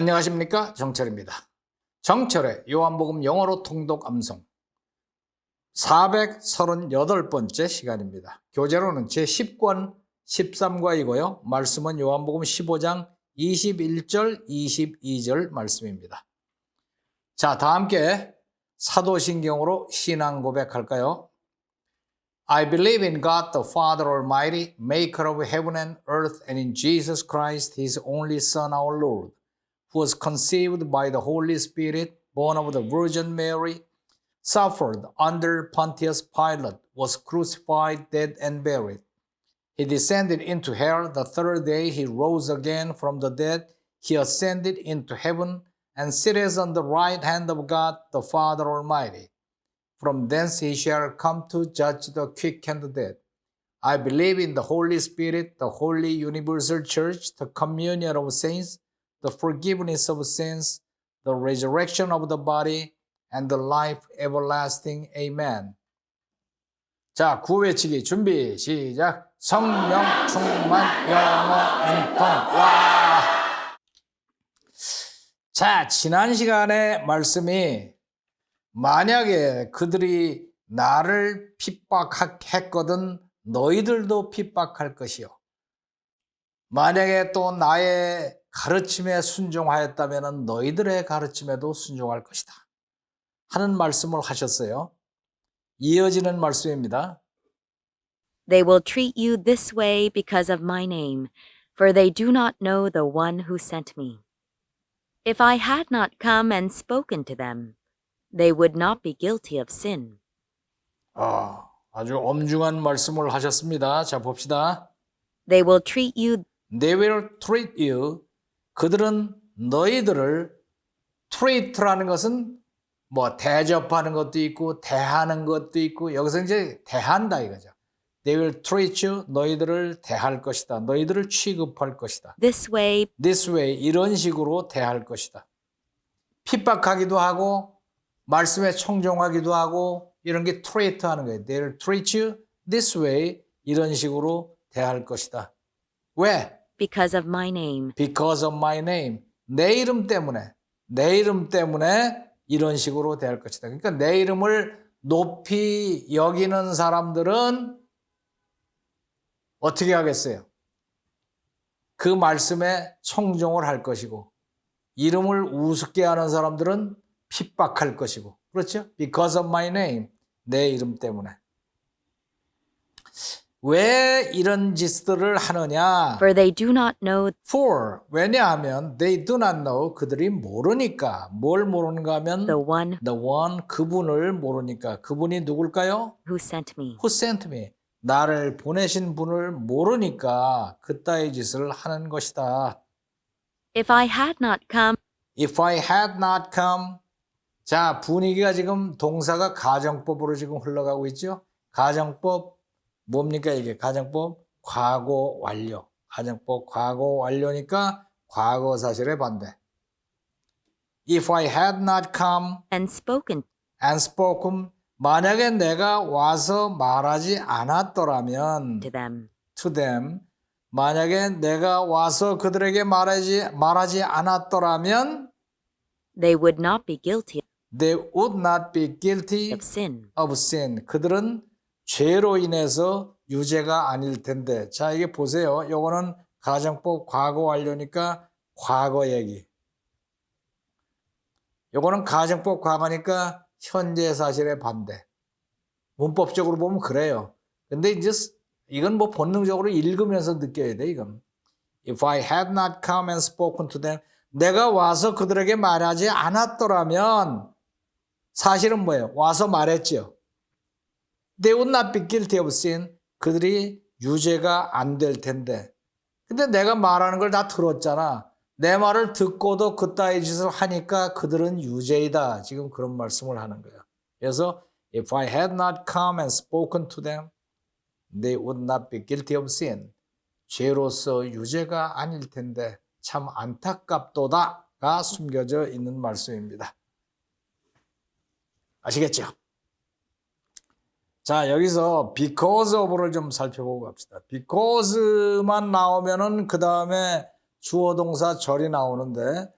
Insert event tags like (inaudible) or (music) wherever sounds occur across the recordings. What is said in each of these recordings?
안녕하십니까 정철입니다. 정철의 요한복음 영어로 통독 암송 438번째 시간입니다. 교재로는 제10권 13과이고요. 말씀은 요한복음 15장 21절 22절 말씀입니다. 자, 다 함께 사도신경으로 신앙 고백할까요? I believe in God the Father Almighty, maker of heaven and earth, and in Jesus Christ, his only Son, our Lord, who was conceived by the Holy Spirit, born of the Virgin Mary, suffered under Pontius Pilate, was crucified, dead, and buried. He descended into hell. The third day he rose again from the dead. He ascended into heaven and sitteth on the right hand of God the Father Almighty. From thence he shall come to judge the quick and the dead. I believe in the Holy Spirit, the holy universal church, the communion of saints, the forgiveness of sins, the resurrection of the body, and the life everlasting. Amen. 자, 구외치기 준비, 시작. 성령 충만 영어 은통 와. 자, 지난 시간에 말씀이 만약에 그들이 나를 핍박했거든 너희들도 핍박할 것이요. 만약에 또 나의 가르침에 순종하였다면 너희들의 가르침에도 순종할 것이다. 하는 말씀을 하셨어요. 이어지는 말씀입니다. They will treat you this way because of my name, for they do not know the one who sent me. If I had not come and spoken to them, they would not be guilty of sin. 아, 아주 엄중한 말씀을 하셨습니다. 자, 봅시다. They will treat you They will treat you. 그들은 너희들을 treat라는 것은 뭐 대접하는 것도 있고 대하는 것도 있고 여기서 이제 대한다 이거죠. They will treat you. 너희들을 대할 것이다. 너희들을 취급할 것이다. this way This way 이런 식으로 대할 것이다. 핍박하기도 하고 말씀에 청종하기도 하고 이런 게 treat 하는 거예요. They'll treat you this way 이런 식으로 대할 것이다. 왜? Because of my name. Because of my name. 내 이름 때문에 내 이름 때문에 이런 식으로 대할 것이다. 그러니까 내 이름을 높이 여기는 사람들은 어떻게 하겠어요? 그 말씀에 청종을 할 것이고 이름을 우습게 하는 사람들은 핍박할 것이고 그렇죠? Because of my name 내 이름 때문에 왜 이런 짓들을 하느냐? For they do not know For 왜냐하면 they do not know 그들이 모르니까 뭘 모르는가 하면 the one the one 그분을 모르니까 그분이 누굴까요? who sent me. Who sent me? 나를 보내신 분을 모르니까 그따위 짓을 하는 것이다. If I had not come If I had not come 자 분위기가 지금 동사가 가정법으로 지금 흘러가고 있죠. 가정법 뭡니까 이게 가정법 과거 완료 가정법 과거 완료니까 과거 사실의 반대. If I had not come and spoken and spoken 만약에 내가 와서 말하지 않았더라면 to them, to them 만약에 내가 와서 그들에게 말하지 말하지 않았더라면 they would not be guilty they would not be guilty of sin. of sin. 그들은 죄로 인해서 유죄가 아닐 텐데. 자, 이게 보세요. 요거는 가정법 과거 완료니까 과거 얘기. 요거는 가정법 과거니까 현재 사실의 반대. 문법적으로 보면 그래요. 근데 이제 이건 뭐 본능적으로 읽으면서 느껴야 돼, 이건. If I had not come and spoken to them, 내가 와서 그들에게 말하지 않았더라면 사실은 뭐예요? 와서 말했죠. They would not be guilty of sin. 그들이 유죄가 안 될 텐데. 근데 내가 말하는 걸 다 들었잖아. 내 말을 듣고도 그따위 짓을 하니까 그들은 유죄이다. 지금 그런 말씀을 하는 거예요. 그래서 if I had not come and spoken to them, they would not be guilty of sin. 죄로서 유죄가 아닐 텐데 참 안타깝도다가 숨겨져 있는 말씀입니다. 아시겠죠? 자, 여기서 because of를 좀 살펴보고 갑시다. because만 나오면은 그 다음에 주어 동사 절이 나오는데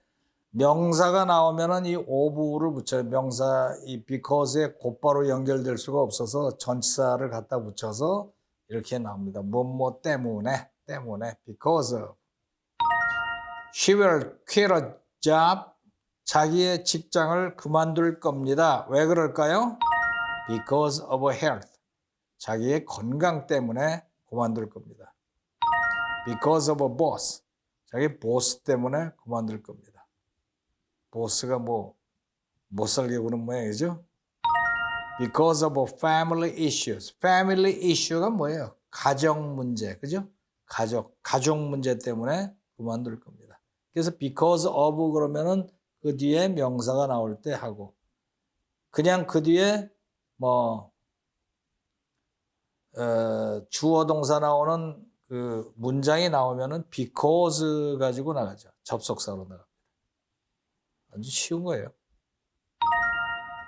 명사가 나오면은 이 of를 붙여요. 명사 이 because에 곧바로 연결될 수가 없어서 전치사를 갖다 붙여서 이렇게 나옵니다. 뭐뭐 때문에 때문에 because of. She will quit a job. 자기의 직장을 그만둘 겁니다. 왜 그럴까요? Because of health. 자기의 건강 때문에 그만둘 겁니다. Because of a boss. 자기 보스 때문에 그만둘 겁니다. 보스가 뭐 못 살게 구는 모양이죠. Because of family issues. Family issue가 뭐예요? 가정 문제, 그죠? 가족, 가족 문제 때문에 그만둘 겁니다. 그래서 because of 그러면은 그 뒤에 명사가 나올 때 하고 그냥 그 뒤에 뭐 어, 주어 동사 나오는 그 문장이 나오면은 because 가지고 나가죠. 접속사로 나갑니다. 아주 쉬운 거예요.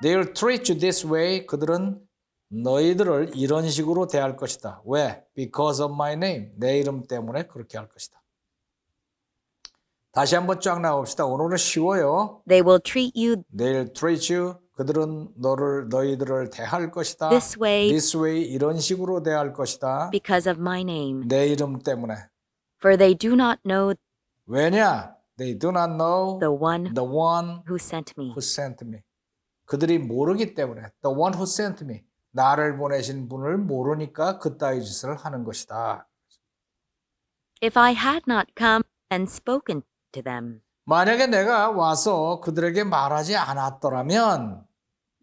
They'll treat you this way. 그들은 너희들을 이런 식으로 대할 것이다. 왜? Because of my name. 내 이름 때문에 그렇게 할 것이다. 다시 한번 쫙 나옵시다. 오늘은 쉬워요. They will treat you They'll treat you. 그들은 너를 너희들을 대할 것이다. this way This way 이런 식으로 대할 것이다. because of my name. 내 이름 때문에. For they do not know 왜냐? They do not know the one the one who sent me. who sent me. 그들이 모르기 때문에 the one who sent me. 나를 보내신 분을 모르니까 그따위 짓을 하는 것이다. If I had not come and spoken to them, 만약에 내가 와서 그들에게 말하지 않았더라면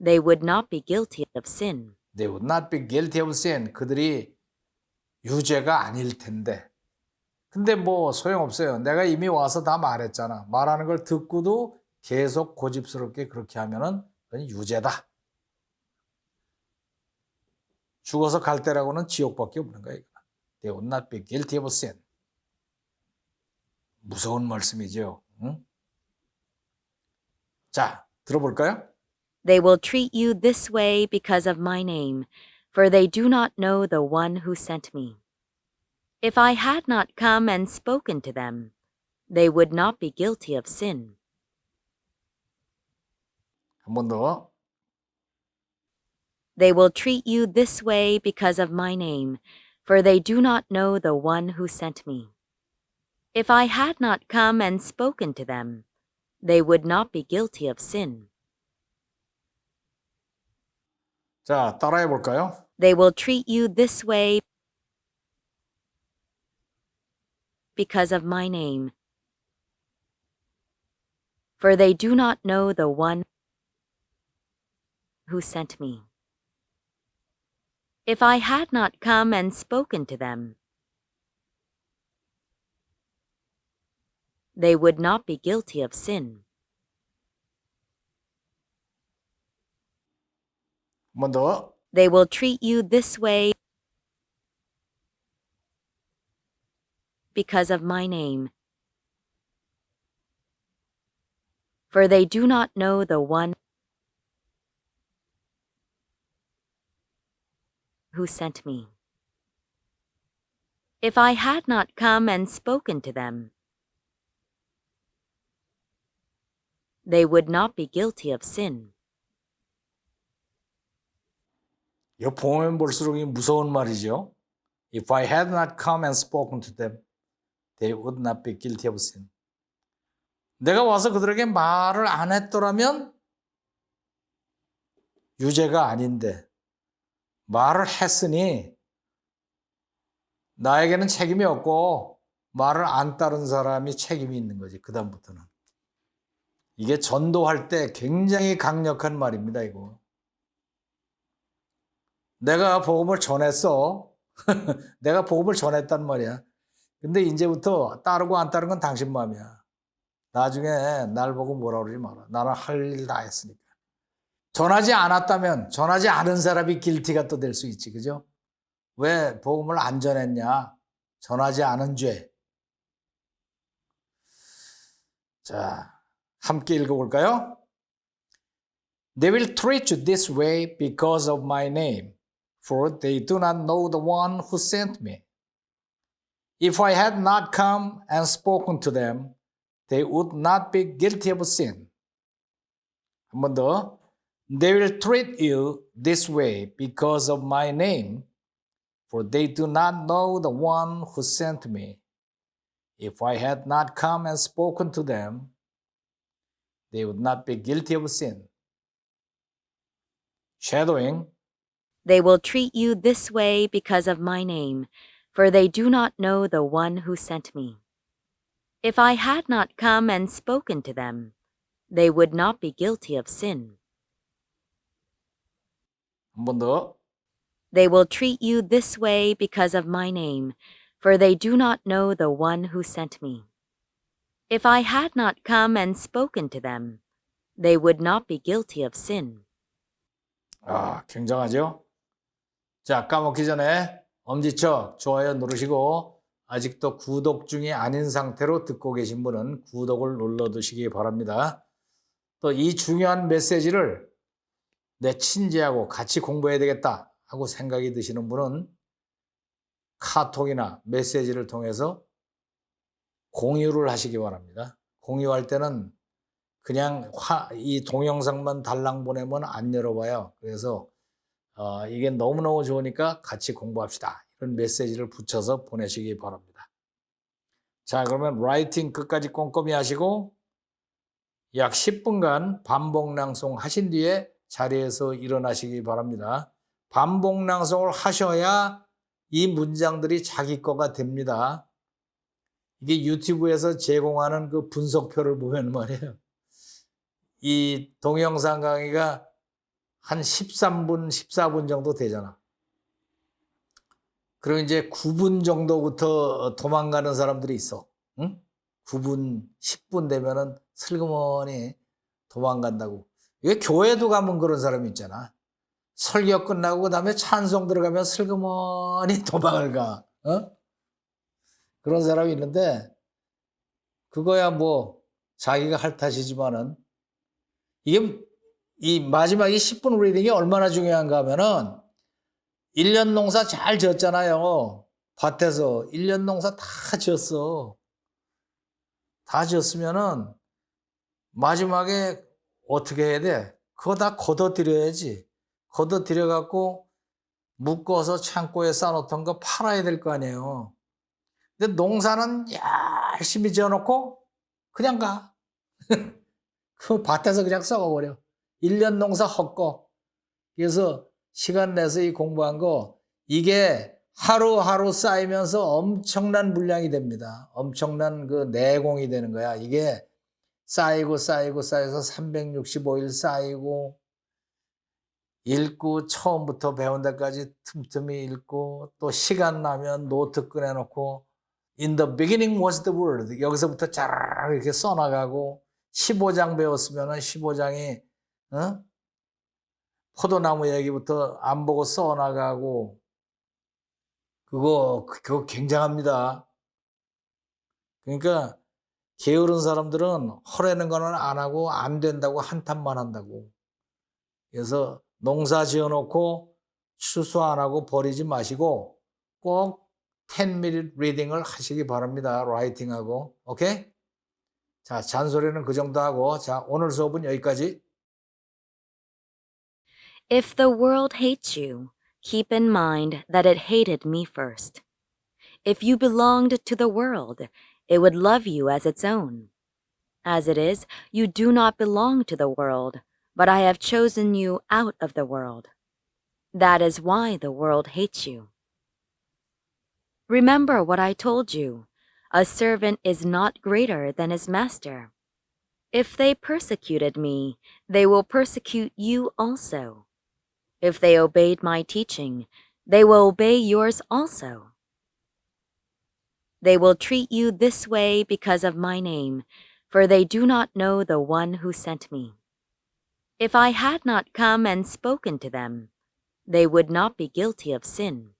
they would not be guilty of sin. they would not be guilty of sin. 그들이 유죄가 아닐 텐데. 근데 뭐 소용없어요. 내가 이미 와서 다 말했잖아. 말하는 걸 듣고도 계속 고집스럽게 그렇게 하면은 그건 유죄다. 죽어서 갈 때라고는 지옥밖에 없는 거야. They would not be guilty of sin. 무서운 말씀이죠. 응? 자, 들어볼까요? They will treat you this way because of my name, for they do not know the one who sent me. If I had not come and spoken to them, they would not be guilty of sin. 한 번 더. They will treat you this way because of my name, for they do not know the one who sent me. If I had not come and spoken to them, they would not be guilty of sin. 자, 따라해 볼까요? They will treat you this way because of my name, for they do not know the one who sent me. If I had not come and spoken to them, they would not be guilty of sin. They will treat you this way because of my name. For they do not know the one who sent me. If I had not come and spoken to them, they would not be guilty of sin. 이거 보면 볼수록 이 무서운 말이죠. If I had not come and spoken to them, they would not be guilty of sin. 내가 와서 그들에게 말을 안 했더라면 유죄가 아닌데 말을 했으니 나에게는 책임이 없고 말을 안 따른 사람이 책임이 있는 거지. 그 다음부터는. 이게 전도할 때 굉장히 강력한 말입니다, 이거. 내가 복음을 전했어. (laughs) 내가 복음을 전했단 말이야. 근데 이제부터 따르고 안 따르는 건 당신 마음이야. 나중에 날 보고 뭐라 그러지 마라. 나는 할 일 다 했으니까. 전하지 않았다면 전하지 않은 사람이 길티가 또 될 수 있지. 그죠? 왜 복음을 안 전했냐? 전하지 않은 죄. 자, 함께 읽어볼까요? They will treat you this way because of my name, for they do not know the one who sent me. If I had not come and spoken to them, they would not be guilty of sin. 한 번 더. They will treat you this way because of my name, for they do not know the one who sent me. If I had not come and spoken to them, they would not be guilty of sin. Shadowing. They will treat you this way because of my name, for they do not know the one who sent me. If I had not come and spoken to them, they would not be guilty of sin. 한 번 더. They will treat you this way because of my name, for they do not know the one who sent me. If I had not come and spoken to them, they would not be guilty of sin. 아, 굉장하죠? 자, 까먹기 전에 엄지척 좋아요 누르시고 아직도 구독 중이 아닌 상태로 듣고 계신 분은 구독을 눌러 두시기 바랍니다. 또 이 중요한 메시지를 내 친지하고 같이 공부해야 되겠다 하고 생각이 드시는 분은 카톡이나 메시지를 통해서 공유를 하시기 바랍니다. 공유할 때는 그냥 화, 이 동영상만 달랑 보내면 안 열어봐요. 그래서 어, 이게 너무너무 좋으니까 같이 공부합시다. 이런 메시지를 붙여서 보내시기 바랍니다. 자, 그러면 라이팅 끝까지 꼼꼼히 하시고 약 10분간 반복 낭송 하신 뒤에 자리에서 일어나시기 바랍니다. 반복 낭송을 하셔야 이 문장들이 자기 거가 됩니다. 이게 유튜브에서 제공하는 그 분석표를 보면 말이에요. 이 동영상 강의가 한 13분, 14분 정도 되잖아. 그리고 이제 9분 정도부터 도망가는 사람들이 있어. 응? 9분, 10분 되면은 슬그머니 도망간다고. 왜 교회도 가면 그런 사람이 있잖아. 설교 끝나고 그다음에 찬송 들어가면 슬그머니 도망을 가. 어? 그런 사람이 있는데 그거야 뭐 자기가 할 탓이지만은 이게 이 마지막에 10분 리딩이 얼마나 중요한가 하면은 1년 농사 잘 지었잖아요. 밭에서 1년 농사 다 지었어. 다 지었으면은 마지막에 어떻게 해야 돼? 그거 다 걷어들여야지. 걷어들여 갖고 묶어서 창고에 쌓아놓던 거 팔아야 될 거 아니에요. 근데 농사는 열심히 지어놓고 그냥 가. (laughs) 그 밭에서 그냥 썩어버려. 1년 농사 헛거. 그래서 시간 내서 이 공부한 거, 이게 하루하루 쌓이면서 엄청난 분량이 됩니다. 엄청난 그 내공이 되는 거야. 이게 쌓이고 쌓이고 쌓여서 365일 쌓이고, 읽고 처음부터 배운 데까지 틈틈이 읽고, 또 시간 나면 노트 꺼내놓고, In the beginning was the word. 여기서부터 쫙 이렇게 써나가고, 15장 배웠으면 15장이 어? 포도나무 얘기부터 안 보고 써나가고 그거 그거 굉장합니다. 그러니까 게으른 사람들은 허라는 거는 안 하고 안 된다고 한탄만 한다고. 그래서 농사 지어놓고 추수 안 하고 버리지 마시고 꼭 10minute 리딩을 하시기 바랍니다. 라이팅하고. 오케이? 자, 잔소리는 그 정도 하고 자, 오늘 수업은 여기까지. If the world hates you, keep in mind that it hated me first. If you belonged to the world, it would love you as its own. As it is, you do not belong to the world, but I have chosen you out of the world. That is why the world hates you. Remember what I told you a servant is not greater than his master. If they persecuted me, they will persecute you also. If they obeyed my teaching, they will obey yours also. They will treat you this way because of my name, for they do not know the one who sent me. If I had not come and spoken to them, they would not be guilty of sin.